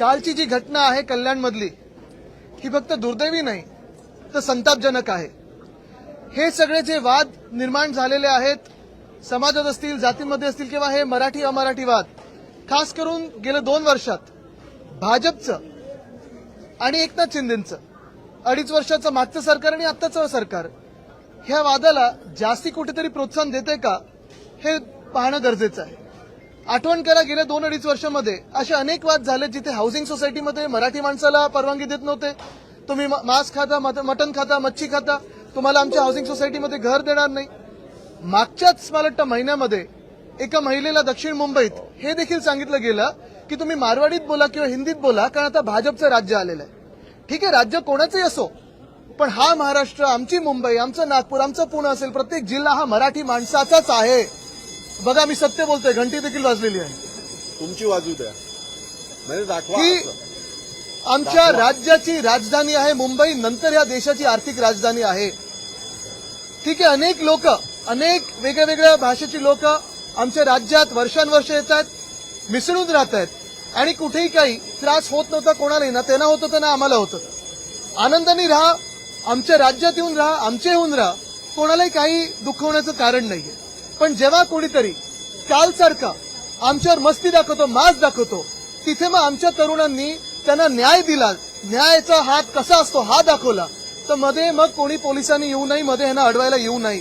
कालची जी घटना आहे कल्याणमधली ही फक्त दुर्दैवी नाही तर संतापजनक आहे. हे सगळे जे वाद निर्माण झालेले आहेत समाजात असतील जातींमध्ये असतील किंवा हे मराठी अमराठी वाद खास करून गेल्या दोन वर्षात भाजपचं आणि एकनाथ शिंदेचं अडीच वर्षाचं मागचं सरकार आणि आत्ताचं सरकार ह्या वादाला जास्ती कुठेतरी प्रोत्साहन देते का हे पाहणं गरजेचं आहे. आठवण करा गेल्या दोन अडीच वर्षामध्ये. असे अनेक वाद झाले जिथे हाऊसिंग सोसायटीमध्ये मराठी माणसाला परवानगी देत नव्हते. तुम्ही मांस खाता मट- मटण खाता मच्छी खाता तुम्हाला आमच्या हाऊसिंग सोसायटीमध्ये घर देणार नाही. मागच्याच मला वाटतं महिन्यामध्ये एका महिलेला दक्षिण मुंबईत हे देखील सांगितलं गेलं की तुम्ही मारवाडीत बोला किंवा हिंदीत बोला कारण आता भाजपचं राज्य आलेलं आहे. ठीक आहे राज्य कोणाचंही असो पण हा महाराष्ट्र आमची मुंबई आमचं नागपूर आमचं पुणे असेल प्रत्येक जिल्हा हा मराठी माणसाचाच आहे. बघा मी सत्य बोलतोय. घंटी देखील वाजलेली आहे. तुमची बाजू द्या. म्हणजे दाखवा की असं. आमच्या राज्याची राजधानी आहे मुंबई. नंतर या देशाची आर्थिक राजधानी आहे. ठीक आहे अनेक लोक अनेक वेगळ्या वेगळ्या भाषेची लोक आमच्या राज्यात वर्षानुवर्ष येतात मिसळून राहत आहेत. आणि कुठेही काही त्रास होत नव्हता कोणालाही ना त्यांना होत होतं ना आम्हाला होत. होतं आनंदाने राहा आमच्या राज्यात येऊन राहा आमचे येऊन राहा. कोणालाही काही दुःख होण्याचं कारण नाहीये. पण जेव्हा कोणीतरी कालसारखा आमच्यावर मस्ती दाखवतो मास दाखवतो तिथे मग आमच्या तरुणांनी त्यांना न्याय दिला. न्यायाचा हात कसा असतो हा दाखवला. तर मध्ये मग कोणी पोलिसांनी येऊ नाही मध्ये ह्यांना अडवायला येऊ नाही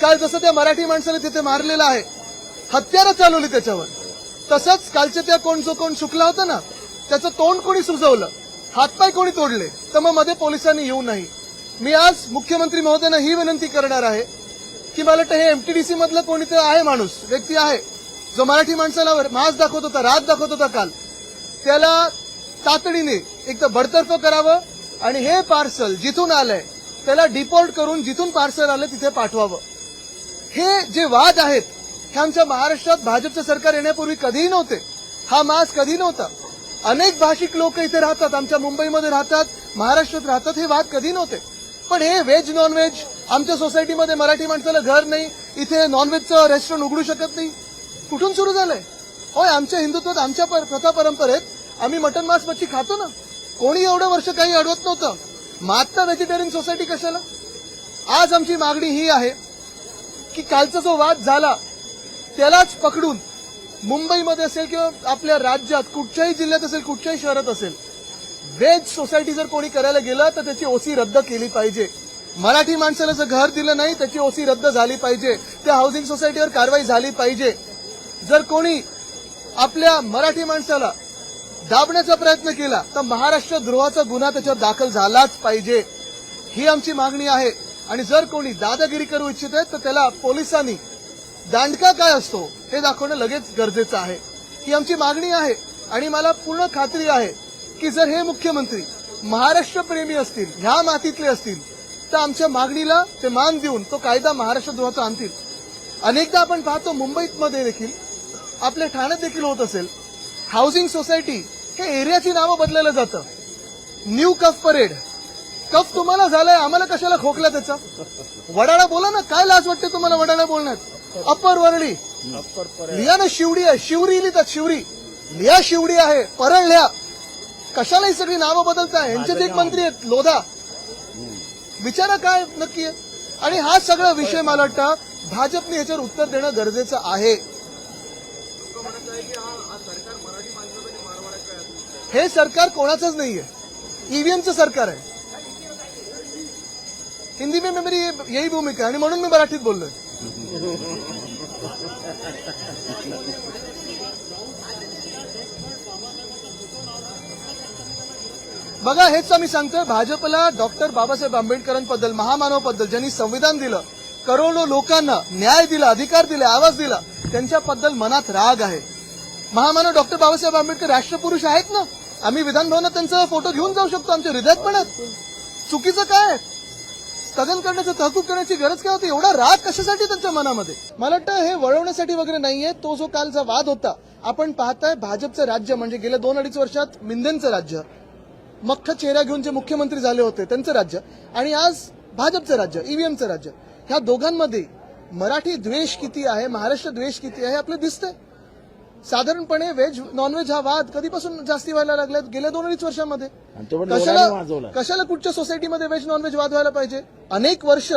काल जसं त्या मराठी माणसाने तिथे मारलेलं आहे हत्यारं चालवली त्याच्यावर. तसंच कालच्या त्या कोण जो कोण शुकला होता ना त्याचं तोंड कोणी सुजवलं हातपाय कोणी तोडले तर मग मध्ये पोलिसांनी येऊ नाही मी आज मुख्यमंत्री महोदयांना ही विनंती करणार आहे की मला वाटतं हे एमटीडीसी मधलं कोणीतरी आहे माणूस व्यक्ती आहे जो मराठी माणसाला मास दाखवत होता रात दाखवत होता काल. त्याला तातडीने एक तर बडतर्फ करावं आणि हे पार्सल जिथून आलंय त्याला डिपोर्ट करून जिथून पार्सल आलं तिथे पाठवावं. हे जे वाद आहेत हे आमच्या महाराष्ट्रात भाजपचं सरकार येण्यापूर्वी कधीही नव्हते. हा मास कधी नव्हता. अनेक भाषिक लोक इथे राहतात आमच्या मुंबईमध्ये राहतात महाराष्ट्रात राहतात हे वाद कधी नव्हते. पण हे व्हेज नॉन व्हेज आमच्या सोसायटीमध्ये मराठी माणसाला घर नाही इथे नॉनव्हेजचं रेस्टॉरंट उघडू शकत नाही. कुठून सुरू झालंय? होय आमच्या हिंदुत्वात आमच्या पर- प्रथा परंपरेत आम्ही मटन मांस मच्छी खातो ना. कोणी एवढं वर्ष काही अडवत नव्हतं. मग आत्ता व्हेजिटेरियन सोसायटी कशाला? आज आमची मागणी ही आहे की कालचा जो वाद झाला त्यालाच पकडून मुंबईमध्ये असेल किंवा आपल्या राज्यात कुठच्याही जिल्ह्यात असेल कुठच्याही शहरात असेल वेज सोसायटी जर कोणी करायला गेलं तर त्याची ओसी रद्द केली पाहिजे. मराठी माणसाला जर घर दिलं नाही त्याची ओसी रद्द झाली पाहिजे. त्या हाऊसिंग सोसायटीवर कारवाई झाली पाहिजे. जर कोणी आपल्या मराठी माणसाला दाबण्याचा प्रयत्न केला तर महाराष्ट्र द्रोहाचा गुन्हा त्याच्यावर दाखल झालाच पाहिजे. ही आमची मागणी आहे. आणि जर कोणी दादागिरी करू इच्छित आहे तर त्याला पोलिसांनी दांडका काय असतो हे दाखवणं लगेच गरजेचं आहे. ही आमची मागणी आहे. आणि मला पूर्ण खात्री आहे की जर हे मुख्यमंत्री महाराष्ट्र प्रेमी असतील ह्या मातीतले असतील तर आमच्या मागणीला ते मान देऊन तो कायदा महाराष्ट्र द्रोहाचा आणतील. अनेकदा आपण पाहतो मुंबईत मध्ये देखील आपल्या ठाण्यात देखील होत असेल. हाऊसिंग सोसायटी हे एरियाची नावं बदललं जातं. न्यू कफ परेड कफ तुम्हाला झालाय आम्हाला कशाला खोकला त्याचा? वडाळा बोला ना काय लाज वाटते तुम्हाला वडाळा बोलण्यात? अप्पर वरळी. लिहा ना शिवडी आहे शिवरी लिहितात शिवरी. लिहा शिवडी आहे परळ लिहा. कशाला ही सगळी नावं बदलताय. यांचेच एक मंत्री आहेत लोधा. विचारा काय नक्की आहे? आणि हा सगळा विषय मला वाटतं भाजपने याच्यावर उत्तर देणं गरजेचं आहे. हे सरकार कोणाचंच नाहीये. ईव्हीएमचं सरकार आहे. हिंदी में मेरी यही भूमिका आहे. आणि म्हणून मी मराठीत बोललोय. बघा हेच आम्ही सांगतोय भाजपला डॉक्टर बाबासाहेब आंबेडकरांबद्दल महामानवाबद्दल ज्यांनी संविधान दिलं करोडो लोकांना न्याय दिला अधिकार दिले आवाज दिला त्यांच्याबद्दल मनात राग आहे. महामानव डॉक्टर बाबासाहेब आंबेडकर राष्ट्रपुरुष आहेत ना? आम्ही विधानभवनात त्यांचा फोटो घेऊन जाऊ शकतो आमच्या हृदयात पण. आहेत चुकीचं काय स्थगन करण्याचं तहकूब करण्याची गरज काय होती? एवढा राग कशासाठी त्यांच्या मनामध्ये? मला वाटतं हे वळवण्यासाठी वगैरे नाहीये. तो जो कालचा वाद होता आपण पाहताय भाजपचं राज्य म्हणजे गेल्या दोन अडीच वर्षात मिंदेंचं राज्य. मख्ख चेहरा घेऊन जे मुख्यमंत्री झाले होते त्यांचं राज्य. आणि आज भाजपचं राज्य ईव्हीएमचं राज्य. ह्या दोघांमध्ये मराठी द्वेष किती आहे महाराष्ट्र द्वेष किती आहे आपलं दिसतंय. साधारणपणे व्हेज नॉनव्हेज हा वाद कधीपासून जास्ती व्हायला लागलाय? गेल्या दोन अडीच वर्षांमध्ये. कशाला कशाला कुठच्या सोसायटीमध्ये व्हेज नॉनव्हेज वाद व्हायला पाहिजे? अनेक वर्ष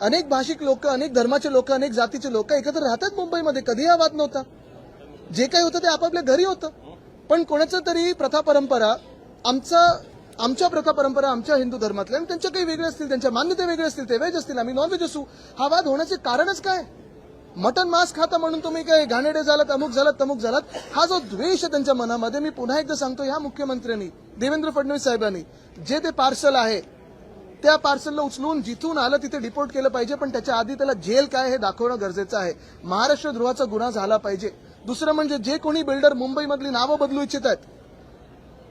अनेक भाषिक लोक अनेक धर्माचे लोक अनेक जातीचे लोक एकत्र राहतात मुंबईमध्ये. कधी हा वाद नव्हता. जे काही होतं ते आपापल्या घरी होतं. पण कोणाचं तरी प्रथा परंपरा आमचा आमच्या प्रथा परंपरा आमच्या हिंदू धर्मातल्या आणि त्यांच्या काही वेगळे असतील त्यांच्या मान्यता वेगळ्या असतील ते व्हेज असतील आम्ही नॉनव्हेज असू. हा वाद होण्याचे कारणच काय? मटन मांस खाता म्हणून तुम्ही काय घाणेडे झालात अमुक झालात तमुक झालात? हा जो द्वेष आहे त्यांच्या मनामध्ये मी पुन्हा एकदा सांगतो ह्या मुख्यमंत्र्यांनी देवेंद्र फडणवीस साहेबांनी जे ते पार्सल आहे त्या पार्सलला उचलून जिथून आलं तिथे डिपोर्ट केलं पाहिजे पण त्याच्या आधी त्याला जेल काय हे दाखवणं गरजेचं आहे. महाराष्ट्र द्रोहाचा गुन्हा झाला पाहिजे. दुसरं म्हणजे जे कोणी बिल्डर मुंबईमधली नावं बदलू इच्छित आहेत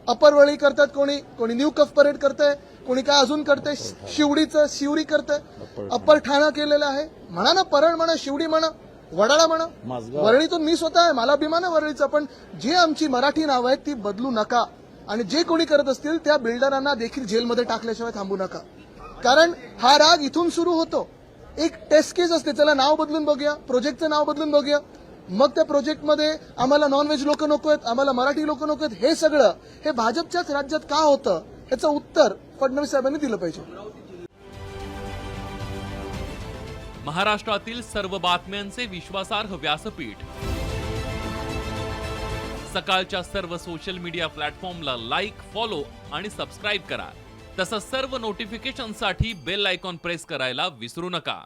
अपर वळी करतात कोणी कोणी न्यू कफ परेड करतंय कोणी काय अजून करतंय शिवडीचं शिवरी करतंय. अप्पर ठाणा. केलेलं आहे. म्हणा ना परळ म्हणा शिवडी म्हणा वडाळा म्हणा. वरळीतून मी स्वतः आहे मला अभिमान आहे वरळीचा पण जे आमची मराठी नावं आहेत ती बदलू नका. आणि जे कोणी करत असतील त्या बिल्डरांना देखील जेलमध्ये टाकल्याशिवाय थांबू नका. कारण हा राग इथून सुरू होतो. एक टेस्ट केस असते त्याला नाव बदलून बघूया प्रोजेक्टचं नाव बदलून बघूया. मग त्या प्रोजेक्टमध्ये आम्हाला नॉनव्हेज लोक नको आहेत आम्हाला मराठी लोक नको आहेत हे सगळं हे भाजपच्याच राज्यात का होतं? याचं उत्तर फडणवीस साहेबांनी दिलं पाहिजे. महाराष्ट्रातील सर्व बातम्यांचे विश्वासार्ह व्यासपीठ. सकाळच्या सर्व सोशल मीडिया प्लॅटफॉर्मला लाईक फॉलो आणि सबस्क्राईब करा. तसंच सर्व नोटिफिकेशनसाठी बेल आयकॉन प्रेस करायला विसरू नका.